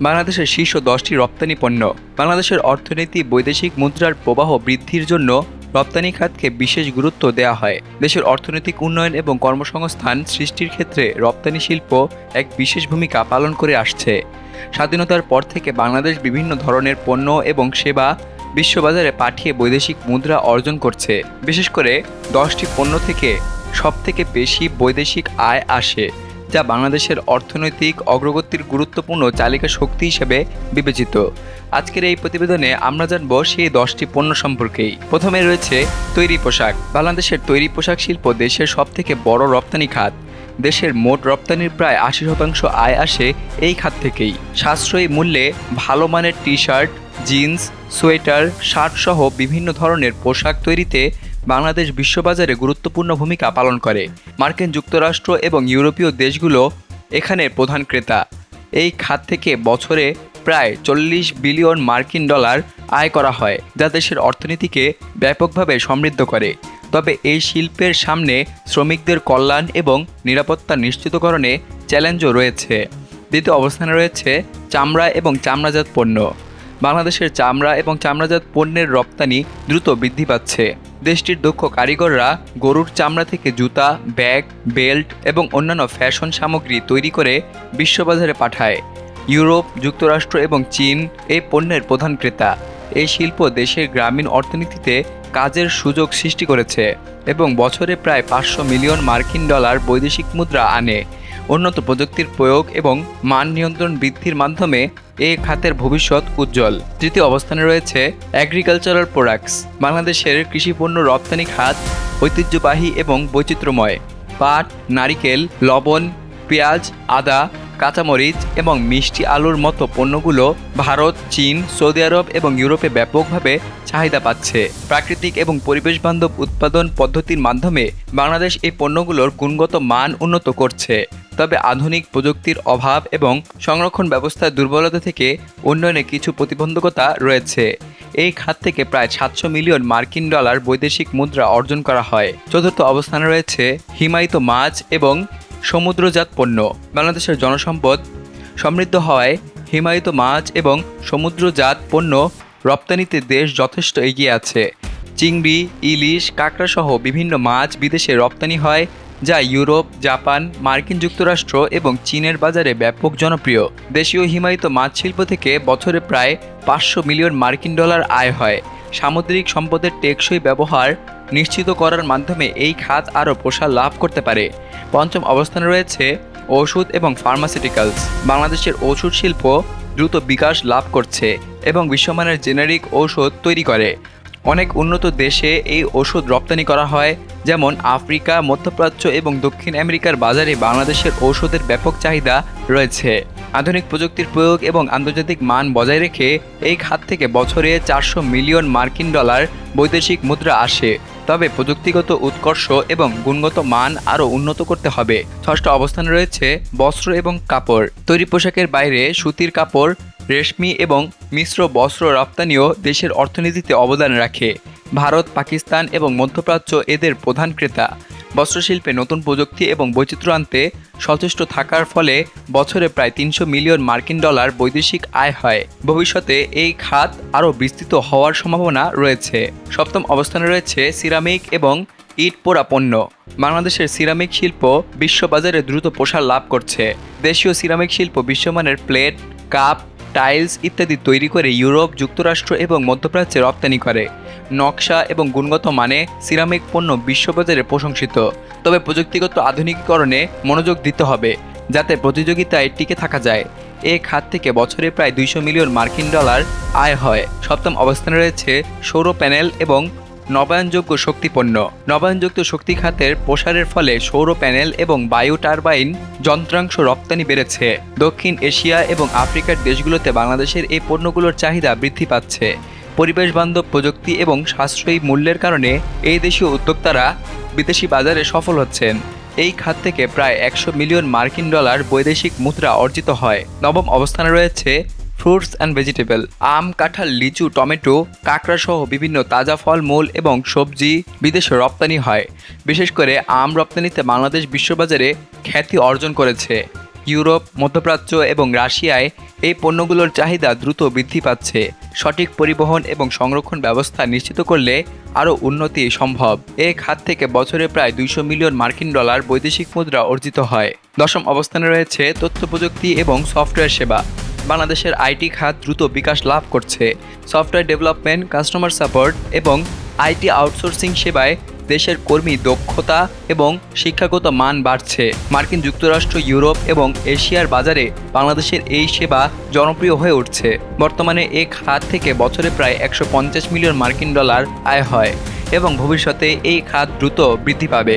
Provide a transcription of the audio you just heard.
বাংলাদেশের শীর্ষ দশটি রপ্তানি পণ্য। বাংলাদেশের অর্থনীতি, বৈদেশিক মুদ্রার প্রবাহ বৃদ্ধির জন্য রপ্তানি খাতকে বিশেষ গুরুত্ব দেওয়া হয়। দেশের অর্থনৈতিক উন্নয়ন এবং কর্মসংস্থান সৃষ্টির ক্ষেত্রে রপ্তানি শিল্প এক বিশেষ ভূমিকা পালন করে আসছে। স্বাধীনতার পর থেকে বাংলাদেশ বিভিন্ন ধরনের পণ্য এবং সেবা বিশ্ববাজারে পাঠিয়ে বৈদেশিক মুদ্রা অর্জন করছে। বিশেষ করে দশটি পণ্য থেকে সবথেকে বেশি বৈদেশিক আয় আসে। যা বাংলাদেশের অর্থনৈতিক অগ্রগতির গুরুত্বপূর্ণ চালিকা শক্তি হিসেবে বিবেচিত। আজকের এই প্রতিবেদনে আমরা জানব সেই দশটি পণ্য সম্পর্কেই। প্রথমে রয়েছে তৈরি পোশাক। বাংলাদেশের তৈরি পোশাক শিল্প দেশের সবথেকে বড় রপ্তানি খাত। দেশের মোট রপ্তানির প্রায় আশি শতাংশ আয় আসে এই খাত থেকেই। সাশ্রয়ী মূল্যে ভালো মানের T shirt jeans, sweater, shirt সহ বিভিন্ন ধরনের পোশাক তৈরিতে বাংলাদেশ বিশ্ববাজারে গুরুত্বপূর্ণ ভূমিকা পালন করে। মার্কিন যুক্তরাষ্ট্র এবং ইউরোপীয় দেশগুলো এখানের প্রধান ক্রেতা। এই খাত থেকে বছরে প্রায় চল্লিশ বিলিয়ন মার্কিন ডলার আয় করা হয়, যা দেশের অর্থনীতিকে ব্যাপকভাবে সমৃদ্ধ করে। তবে এই শিল্পের সামনে শ্রমিকদের কল্যাণ এবং নিরাপত্তা নিশ্চিতকরণে চ্যালেঞ্জও রয়েছে। দ্বিতীয় অবস্থানে রয়েছে চামড়া এবং চামড়াজাত পণ্য। বাংলাদেশের চামড়া এবং চামড়াজাত পণ্যের রপ্তানি দ্রুত বৃদ্ধি পাচ্ছে। দেশটির দক্ষ কারিগররা গরুর চামড়া থেকে জুতা, ব্যাগ, বেল্ট এবং অন্যান্য ফ্যাশন সামগ্রী তৈরি করে বিশ্ববাজারে পাঠায়। ইউরোপ, যুক্তরাষ্ট্র এবং চীন এই পণ্যের প্রধান ক্রেতা। এই শিল্প দেশের গ্রামীণ অর্থনীতিতে কাজের সুযোগ সৃষ্টি করেছে এবং বছরে প্রায় পাঁচশো মিলিয়ন মার্কিন ডলার বৈদেশিক মুদ্রা আনে। উন্নত প্রযুক্তির প্রয়োগ এবং মান নিয়ন্ত্রণ বৃদ্ধির মাধ্যমে এই খাতের ভবিষ্যৎ উজ্জ্বল। তৃতীয় অবস্থানে রয়েছে অ্যাগ্রিকালচারাল প্রোডাক্টস বাংলাদেশের কৃষিপণ্য রপ্তানি খাত, ঐতিহ্যবাহী এবং বৈচিত্র্যময়। পাট, নারিকেল, লবণ, পেঁয়াজ, আদা কাঁচামরিচ এবং মিষ্টি আলুর মতো পণ্যগুলো ভারত, চীন, সৌদি আরব এবং ইউরোপে ব্যাপকভাবে চাহিদা পাচ্ছে। প্রাকৃতিক এবং পরিবেশ বান্ধব উৎপাদন পদ্ধতির মাধ্যমে বাংলাদেশ এই পণ্যগুলোর গুণগত মান উন্নত করছে। তবে আধুনিক প্রযুক্তির অভাব এবং সংরক্ষণ ব্যবস্থার দুর্বলতা থেকে উন্নয়নে কিছু প্রতিবন্ধকতা রয়েছে। এই খাত থেকে প্রায় সাতশো মিলিয়ন মার্কিন ডলার বৈদেশিক মুদ্রা অর্জন করা হয়। চতুর্থ অবস্থানে রয়েছে হিমায়িত মাছ এবং সমুদ্রজাত পণ্য। বাংলাদেশের জনসম্পদ সমৃদ্ধ হওয়ায় হিমায়িত মাছ এবং সমুদ্রজাত পণ্য রপ্তানিতে দেশ যথেষ্ট এগিয়ে আছে। চিংড়ি, ইলিশ কাঁকড়া সহ বিভিন্ন মাছ বিদেশে রপ্তানি হয়, যা ইউরোপ, জাপান, মার্কিন যুক্তরাষ্ট্র এবং চীনের বাজারে ব্যাপক জনপ্রিয়। দেশীয় হিমায়িত মাছ শিল্প থেকে বছরে প্রায় পাঁচশো মিলিয়ন মার্কিন ডলার আয় হয়। সামুদ্রিক সম্পদের টেকসই ব্যবহার নিশ্চিত করার মাধ্যমে এই খাত আরও প্রসার লাভ করতে পারে। পঞ্চম অবস্থানে রয়েছে ওষুধ এবং ফার্মাসিউটিক্যালস বাংলাদেশের ওষুধ শিল্প দ্রুত বিকাশ লাভ করছে এবং বিশ্বমানের জেনারিক ঔষধ তৈরি করে। অনেক উন্নত দেশে এই ওষুধ রপ্তানি করা হয়, যেমন আফ্রিকা, মধ্যপ্রাচ্য এবং দক্ষিণ আমেরিকার বাজারে বাংলাদেশের ঔষধের ব্যাপক চাহিদা রয়েছে। আধুনিক প্রযুক্তির প্রয়োগ এবং আন্তর্জাতিক মান বজায় রেখে এই খাত থেকে বছরে চারশো মিলিয়ন মার্কিন ডলার বৈদেশিক মুদ্রা আসে। তবে প্রযুক্তিগত উৎকর্ষ এবং গুণগত মান আরও উন্নত করতে হবে। ষষ্ঠ অবস্থানে রয়েছে বস্ত্র এবং কাপড়। তৈরি পোশাকের বাইরে সুতির কাপড়, রেশমি এবং মিশ্র বস্ত্র রপ্তানিও দেশের অর্থনীতিতে অবদান রাখে। ভারত, পাকিস্তান এবং মধ্যপ্রাচ্য এদের প্রধান ক্রেতা। বস্ত্রশিল্পে নতুন প্রযুক্তি এবং বৈচিত্র্য আনতে সচেষ্ট থাকার ফলে বছরে প্রায় তিনশো মিলিয়ন মার্কিন ডলার বৈদেশিক আয় হয়। ভবিষ্যতে এই খাত আরও বিস্তৃত হওয়ার সম্ভাবনা রয়েছে। সপ্তম অবস্থানে রয়েছে সিরামিক এবং ইট পোড়া পণ্য। বাংলাদেশের সিরামিক শিল্প বিশ্ববাজারে দ্রুত প্রসার লাভ করছে। দেশীয় সিরামিক শিল্প বিশ্বমানের প্লেট, কাপ টাইলস ইত্যাদি তৈরি করে ইউরোপ, যুক্তরাষ্ট্র এবং মধ্যপ্রাচ্যে রপ্তানি করে। নকশা এবং গুণগত মানে সিরামিক পণ্য বিশ্ববাজারে প্রশংসিত। তবে প্রযুক্তিগত আধুনিকীকরণে মনোযোগ দিতে হবে, যাতে প্রতিযোগিতায় টিকে থাকা যায়। এ খাত থেকে বছরে প্রায় দুইশো মিলিয়ন মার্কিন ডলার আয় হয়। সপ্তম অবস্থানে রয়েছে সৌর প্যানেল এবং নবায়নযোগ্য শক্তি পণ্য নবায়নযুক্ত শক্তি খাতের প্রসারের ফলে সৌর প্যানেল এবং বায়ু টারবাইন যন্ত্রাংশ রপ্তানি বেড়েছে। দক্ষিণ এশিয়া এবং আফ্রিকার দেশগুলোতে বাংলাদেশের এই পণ্যগুলোর চাহিদা বৃদ্ধি পাচ্ছে। পরিবেশ বান্ধব প্রযুক্তি এবং সাশ্রয়ী মূল্যের কারণে এই দেশীয় উদ্যোক্তারা বিদেশি বাজারে সফল হচ্ছেন। এই খাত থেকে প্রায় একশো মিলিয়ন মার্কিন ডলার বৈদেশিক মুদ্রা অর্জিত হয়। নবম অবস্থানে রয়েছে ফ্রুটস অ্যান্ড ভেজিটেবল, আম, কাঁঠাল, লিচু, টমেটো, কাঁকড়া সহ বিভিন্ন তাজা ফল মূল এবং সবজি বিদেশে রপ্তানি হয়। বিশেষ করে আম রপ্তানিতে বাংলাদেশ বিশ্ববাজারে খ্যাতি অর্জন করেছে। ইউরোপ, মধ্যপ্রাচ্য এবং রাশিয়ায় এই পণ্যগুলোর চাহিদা দ্রুত বৃদ্ধি পাচ্ছে। সঠিক পরিবহন এবং সংরক্ষণ ব্যবস্থা নিশ্চিত করলে আরও উন্নতি সম্ভব। এই খাত থেকে বছরে প্রায় দুইশো মিলিয়ন মার্কিন ডলার বৈদেশিক মুদ্রা অর্জিত হয়। দশম অবস্থানে রয়েছে তথ্য প্রযুক্তি এবং সফটওয়্যার সেবা। বাংলাদেশের আইটি খাত দ্রুত বিকাশ লাভ করছে। সফটওয়্যার ডেভেলপমেন্ট, কাস্টমার সাপোর্ট এবং আইটি আউটসোর্সিং সেবায় দেশের কর্মী দক্ষতা এবং শিক্ষাগত মান বাড়ছে। মার্কিন যুক্তরাষ্ট্র, ইউরোপ এবং এশিয়ার বাজারে বাংলাদেশের এই সেবা জনপ্রিয় হয়ে উঠছে। বর্তমানে এই খাত থেকে বছরে প্রায় একশো পঞ্চাশ মিলিয়ন মার্কিন ডলার আয় হয় এবং ভবিষ্যতে এই খাত দ্রুত বৃদ্ধি পাবে।